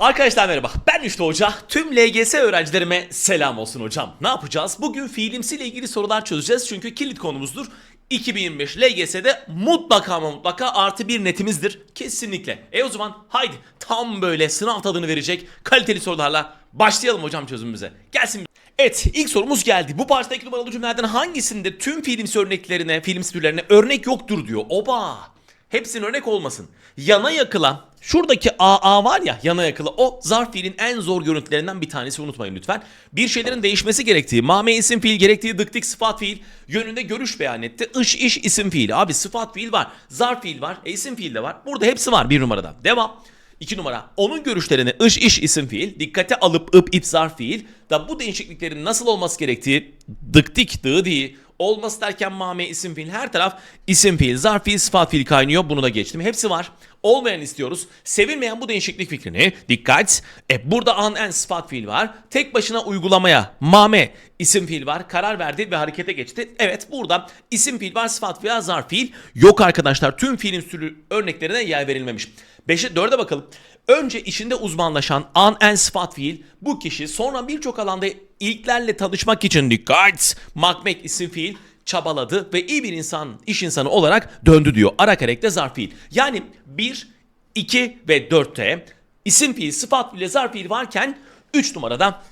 Arkadaşlar merhaba ben Üçlü Hoca. Tüm LGS öğrencilerime selam olsun hocam. Ne yapacağız? Bugün fiilimsiyle ilgili sorular çözeceğiz çünkü kilit konumuzdur. 2025 LGS'de mutlaka ama mutlaka artı bir netimizdir. Kesinlikle. E o zaman haydi tam böyle sınav tadını verecek kaliteli sorularla başlayalım hocam çözümümüze. Gelsin. Evet ilk sorumuz geldi. Bu parçadaki numaralı cümlelerden hangisinde tüm fiilimsi örneklerine, fiilimsi türlerine örnek yoktur diyor. Oba! Hepsinin örnek olmasın. Yana yakılan şuradaki AA var ya yana yakılı o zarf fiilin en zor görüntülerinden bir tanesi unutmayın lütfen. Bir şeylerin değişmesi gerektiği, mame isim fiil gerektiği dıktik sıfat fiil yönünde görüş beyan etti. Iş iş isim fiil. Abi sıfat fiil var, zarf fiil var, e, isim fiil de var. Burada hepsi var bir numarada. Devam. 2 numara. Onun görüşlerini ış iş isim fiil, dikkate alıp ıp ip zarf fiil da bu değişikliklerin nasıl olması gerektiği dıktik dığı değil olması derken mame isim fiil her taraf isim fiil, zarf fiil, sıfat fiil kaynıyor. Bunu da geçtim. Hepsi var. Olmayan istiyoruz. Sevilmeyen bu değişiklik fikrini dikkat. E burada an en sıfat fiil var. Tek başına uygulamaya mame isim fiil var. Karar verdi ve harekete geçti. Evet burada isim fiil var, sıfat fiil var, zarf fiil yok arkadaşlar. Tüm fiilin sürü örneklerine yer verilmemiş. 5'e 4'e bakalım. Önce işinde uzmanlaşan an en sıfat fiil bu kişi sonra birçok alanda ilklerle tanışmak için dikkat makmek isim fiil çabaladı ve iyi bir insan, iş insanı olarak döndü diyor. Ara karekte zarf fiil. Yani 1, 2 ve 4'te isim fiil, sıfat fiil, zarf fiil varken 3 numarada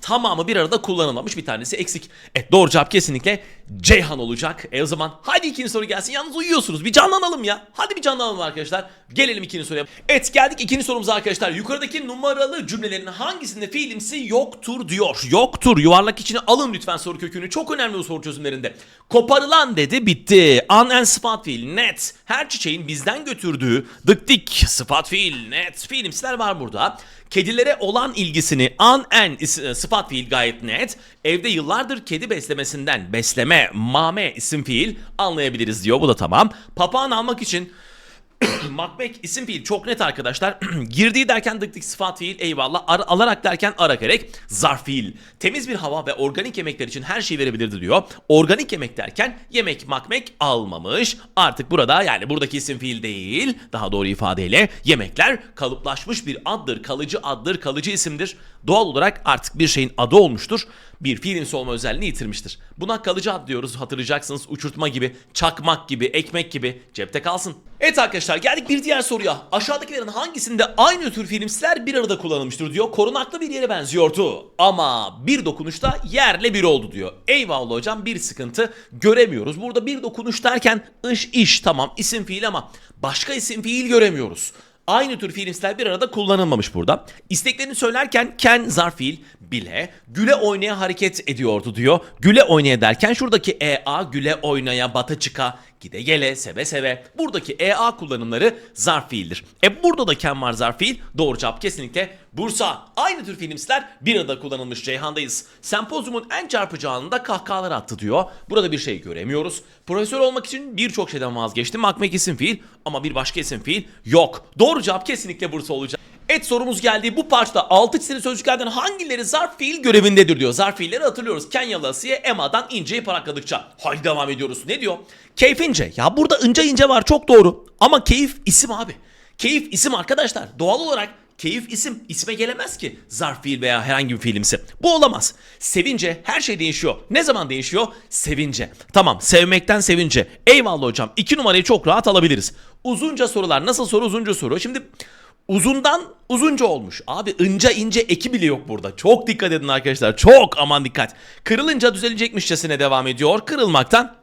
tamamı bir arada kullanılmamış bir tanesi eksik. Evet doğru cevap kesinlikle Ceyhan olacak. E o zaman hadi ikinci soru gelsin. Yalnız uyuyorsunuz. Bir canlanalım ya. Hadi bir canlanalım arkadaşlar. Gelelim ikinci soruya. Evet geldik ikinci sorumuza arkadaşlar. Yukarıdaki numaralı cümlelerin hangisinde fiilimsi yoktur diyor. Yoktur. Yuvarlak içine alın lütfen soru kökünü. Çok önemli bu soru çözümlerinde. Koparılan dedi bitti. An en sıfat fiil net. Her çiçeğin bizden götürdüğü dıktik sıfat fiil net. Fiilimsiler var burada. Kedilere olan ilgisini an en sıfat fiil gayet net. Evde yıllardır kedi beslemesinden besleme, mame isim fiil anlayabiliriz diyor. Bu da tamam. Papağan almak için Makbek isim fiil çok net arkadaşlar. Girdiği derken dık dık sıfat fiil eyvallah. Ar- alarak derken ara gerek zarf fiil. Temiz bir hava ve organik yemekler için her şeyi verebilirdi diyor. Organik yemek derken yemek makmek almamış. Artık burada yani buradaki isim fiil değil daha doğru ifadeyle yemekler kalıplaşmış bir addır. Kalıcı addır, kalıcı isimdir. Doğal olarak artık bir şeyin adı olmuştur. Bir fiilimsi olma özelliğini yitirmiştir. Buna kalıcı ad diyoruz hatırlayacaksınız. Uçurtma gibi, çakmak gibi, ekmek gibi cepte kalsın. Evet arkadaşlar geldik bir diğer soruya. Aşağıdakilerin hangisinde aynı tür filmsler bir arada kullanılmıştır diyor. Korunaklı bir yere benziyordu. Ama bir dokunuşta yerle bir oldu diyor. Eyvallah hocam bir sıkıntı göremiyoruz. Burada bir dokunuş derken ış iş tamam isim fiil ama başka isim fiil göremiyoruz. Aynı tür fiilimsler bir arada kullanılmamış burada. İsteklerini söylerken ken zarf fiil bile güle oynaya hareket ediyordu diyor. Güle oynaya derken şuradaki ea güle oynaya bata çıka gide gele seve seve buradaki ea kullanımları zarf fiildir. E burada da ken var zarf fiil doğru cevap kesinlikle Bursa. Aynı tür filmsler bir arada kullanılmış Ceyhan'dayız. Sempozyumun en çarpıcı anında kahkahalar attı diyor. Burada bir şey göremiyoruz. Profesör olmak için birçok şeyden vazgeçtim. Makmek isim fiil ama bir başka isim fiil yok. Doğru cevap kesinlikle Bursa olacak. Et sorumuz geldi. Bu parçada 6 çizili sözcüklerden hangileri zarf fiil görevindedir diyor. Zarf fiilleri hatırlıyoruz. Kenyalı Asiye Emma'dan inceyi parakladıkça. Haydi devam ediyoruz. Ne diyor? Keyfince. Ya burada ince ince var çok doğru. Ama keyif isim abi. Keyif isim arkadaşlar. Doğal olarak Keyif isim isme gelemez ki zarf fiil veya herhangi bir fiilimsi. Bu olamaz. Sevince her şey değişiyor. Ne zaman değişiyor? Sevince. Tamam sevmekten sevince. Eyvallah hocam. İki numarayı çok rahat alabiliriz. Uzunca sorular. Nasıl soru uzunca soru. Şimdi uzundan uzunca olmuş. Abi ince ince eki bile yok burada. Çok dikkat edin arkadaşlar. Çok aman dikkat. Kırılınca düzelecekmişçesine devam ediyor. Kırılmaktan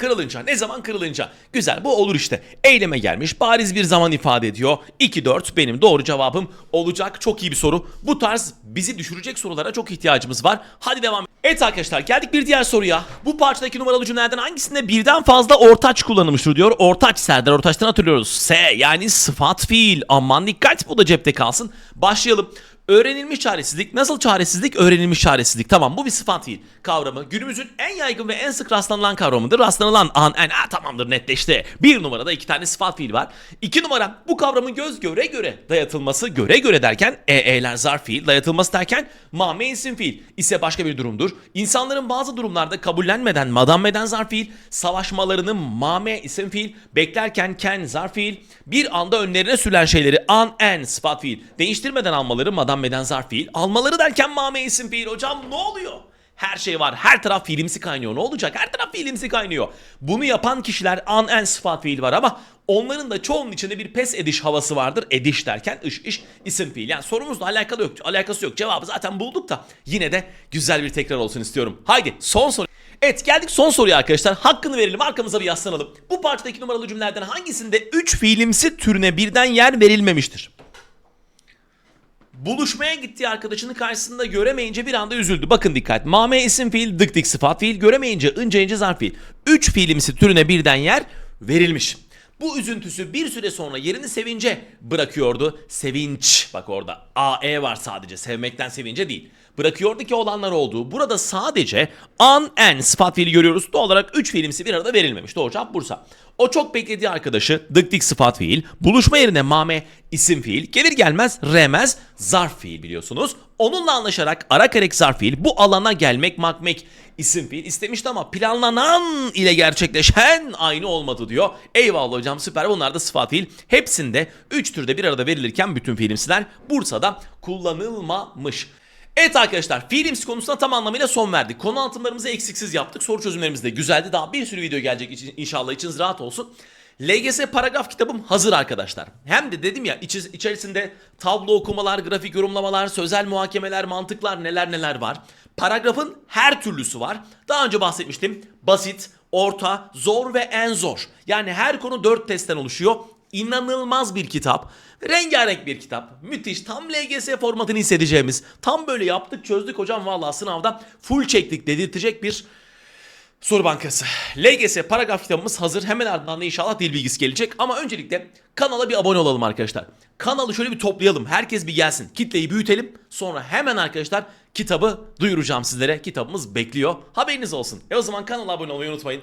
Kırılınca ne zaman kırılınca? Güzel bu olur işte. Eyleme gelmiş bariz bir zaman ifade ediyor. 2-4 benim doğru cevabım olacak. Çok iyi bir soru. Bu tarz bizi düşürecek sorulara çok ihtiyacımız var. Hadi devam. Evet arkadaşlar geldik bir diğer soruya. Bu parçadaki numaralı cümlelerden hangisinde birden fazla ortaç kullanılmıştır diyor? Ortaç Serdar Ortaç'tan hatırlıyoruz. S yani sıfat fiil. Aman dikkat bu da cepte kalsın. Başlayalım Öğrenilmiş çaresizlik. Nasıl çaresizlik? Öğrenilmiş çaresizlik. Tamam bu bir sıfat fiil kavramı. Günümüzün en yaygın ve en sık rastlanılan kavramıdır. Rastlanılan an, en, ha, tamamdır netleşti. Bir numarada iki tane sıfat fiil var. İki numara bu kavramın göz göre göre dayatılması göre göre derken e'ler zarf fiil dayatılması derken mame isim fiil ise başka bir durumdur. İnsanların bazı durumlarda kabullenmeden madammeden zarf fiil, savaşmalarını mame isim fiil, beklerken ken zarf fiil, bir anda önlerine sürülen şeyleri an en sıfat fiil, değiştirmeden almaları madammeden zarf fiil, almaları derken mame isim fiil. Hocam ne oluyor? Her şey var. Her taraf fiilimsi kaynıyor. Ne olacak? Her taraf fiilimsi kaynıyor. Bunu yapan kişiler an en sıfat fiil var ama onların da çoğunun içinde bir pes ediş havası vardır. Ediş derken iş iş isim fiil. Yani sorumuzla alakalı yok. Alakası yok. Cevabı zaten bulduk da yine de güzel bir tekrar olsun istiyorum. Haydi son soru. Evet geldik son soruya arkadaşlar. Hakkını verelim arkamıza bir yaslanalım. Bu parçadaki numaralı cümlelerden hangisinde 3 fiilimsi türüne birden yer verilmemiştir? Buluşmaya gittiği arkadaşını karşısında göremeyince bir anda üzüldü. Bakın dikkat. Mame isim fiil, dık dik sıfat fiil, göremeyince ınca ince zarf fiil. Üç fiilimsi türüne birden yer verilmiş. Bu üzüntüsü bir süre sonra yerini sevince bırakıyordu. Sevinç. Bak orada A, E var sadece. Sevmekten sevince değil. Bırakıyordu ki olanlar olduğu. Burada sadece an, en sıfat fiili görüyoruz. Doğal olarak 3 fiilimsi bir arada verilmemiş. Doğru cevap Bursa. O çok beklediği arkadaşı dık dik sıfat fiil, buluşma yerine mame isim fiil, gelir gelmez remez zarf fiil biliyorsunuz. Onunla anlaşarak ara karek zarf fiil bu alana gelmek makmek isim fiil istemişti ama planlanan ile gerçekleşen aynı olmadı diyor. Eyvallah hocam süper bunlar da sıfat fiil. Hepsinde 3 türde bir arada verilirken bütün fiilimsiler Bursa'da kullanılmamış. Evet arkadaşlar fiilimsi konusuna tam anlamıyla son verdik. Konu anlatımlarımızı eksiksiz yaptık. Soru çözümlerimiz de güzeldi. Daha bir sürü video gelecek için, inşallah içiniz rahat olsun. LGS paragraf kitabım hazır arkadaşlar. Hem de dedim ya içi- içerisinde tablo okumalar, grafik yorumlamalar, sözel muhakemeler, mantıklar neler neler var. Paragrafın her türlüsü var. Daha önce bahsetmiştim. Basit, orta, zor ve en zor. Yani her konu 4 testten oluşuyor. İnanılmaz bir kitap. Rengarenk bir kitap. Müthiş. Tam LGS formatını hissedeceğimiz. Tam böyle yaptık çözdük hocam vallahi sınavda full çektik dedirtecek bir soru bankası. LGS paragraf kitabımız hazır. Hemen ardından da inşallah dil bilgisi gelecek. Ama öncelikle kanala bir abone olalım arkadaşlar. Kanalı şöyle bir toplayalım. Herkes bir gelsin. Kitleyi büyütelim. Sonra hemen arkadaşlar kitabı duyuracağım sizlere. Kitabımız bekliyor. Haberiniz olsun. E o zaman kanala abone olmayı unutmayın.